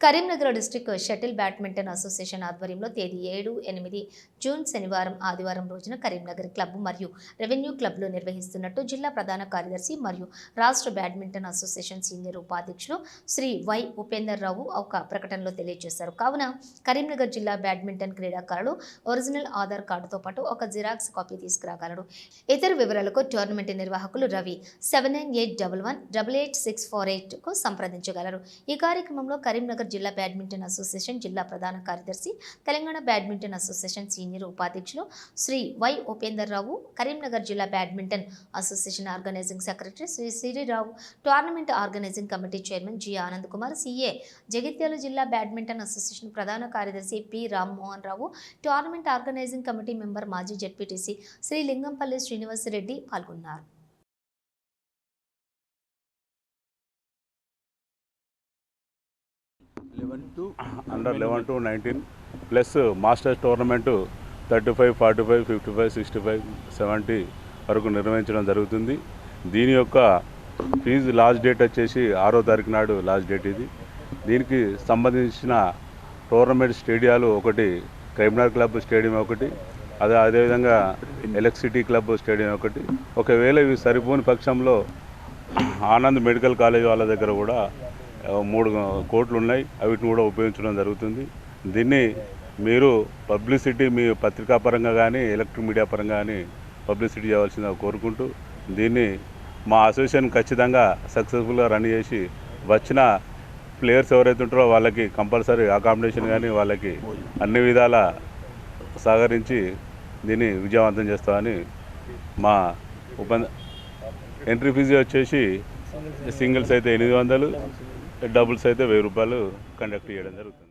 Karimnagar district shuttle badminton association ఆధ్వర్యంలో తేదీ ఏడు ఎనిమిది జూన్ శనివారం ఆదివారం రోజున కరీంనగర్ క్లబ్ మరియు రెవెన్యూ క్లబ్లో నిర్వహిస్తున్నట్టు జిల్లా ప్రధాన కార్యదర్శి మరియు రాష్ట్ర బ్యాడ్మింటన్ అసోసియేషన్ సీనియర్ ఉపాధ్యక్షులు శ్రీ వై ఉపేందర్ రావు ఒక ప్రకటనలో తెలియజేశారు. కావున కరీంనగర్ జిల్లా బ్యాడ్మింటన్ క్రీడాకారులు ఒరిజినల్ ఆధార్ కార్డుతో పాటు ఒక జిరాక్స్ కాపీ తీసుకురాగలరు. ఇతర వివరాలకు టోర్నమెంట్ నిర్వాహకులు Ravi seven nine eight double one double eight six four ఎయిట్కు సంప్రదించగలరు. ఈ కార్యక్రమంలో కరీంనగర్ జిల్లా బ్యాడ్మింటన్ అసోసియేషన్ జిల్లా ప్రధాన కార్యదర్శి తెలంగాణ బ్యాడ్మింటన్ అసోసియేషన్ సీనియర్ ఉపాధ్యక్షులు శ్రీ వై ఉపేందర్ రావు కరీంనగర్ జిల్లా badminton association organising secretary Shri Sirirao tournament organising committee chairman G Anand Kumar CA Jagtial జిల్లా బ్యాడ్మింటన్ అసోసియేషన్ ప్రధాన కార్యదర్శి P Rammohan Rao tournament organising committee member మాజీ జడ్పీటీసీ శ్రీ లింగంపల్లి శ్రీనివాసరెడ్డి పాల్గొన్నారు. Under eleven to nineteen plus masters tournament thirty five forty five fifty five sixty five seventy వరకు నిర్వహించడం జరుగుతుంది. దీని యొక్క ఫీజు లాస్ట్ డేట్ వచ్చేసి ఆరో తారీఖు నాడు లాస్ట్ డేట్ ఇది. దీనికి సంబంధించిన టోర్నమెంట్ స్టేడియాలు ఒకటి కరీంనగర్ క్లబ్ స్టేడియం ఒకటి అదే అదేవిధంగా ఎలక్ట్రిసిటీ క్లబ్ స్టేడియం ఒకటి. ఒకవేళ ఇవి సరిపోని పక్షంలో ఆనంద్ మెడికల్ కాలేజ్ వాళ్ళ దగ్గర కూడా మూడు కోట్లు ఉన్నాయి వీటిని కూడా ఉపయోగించడం జరుగుతుంది. దీన్ని మీరు పబ్లిసిటీ మీ పత్రికా పరంగా కానీ ఎలక్ట్రిక్ మీడియా పరంగా కానీ పబ్లిసిటీ చేయవలసిందిగా కోరుకుంటూ దీన్ని మా అసోసియేషన్ ఖచ్చితంగా సక్సెస్ఫుల్గా రన్ చేసి వచ్చిన ప్లేయర్స్ ఎవరైతే ఉంటారో వాళ్ళకి కంపల్సరీ అకామిడేషన్ కానీ వాళ్ళకి అన్ని విధాల సహకరించి దీన్ని విజయవంతం చేస్తామని మా ఉప ఎంట్రీ ఫీజు వచ్చేసి సింగిల్స్ అయితే ఎనిమిది వందలు డబుల్స్ అయితే వెయ్యి రూపాయలు కండక్ట్ చేయడం జరుగుతుంది.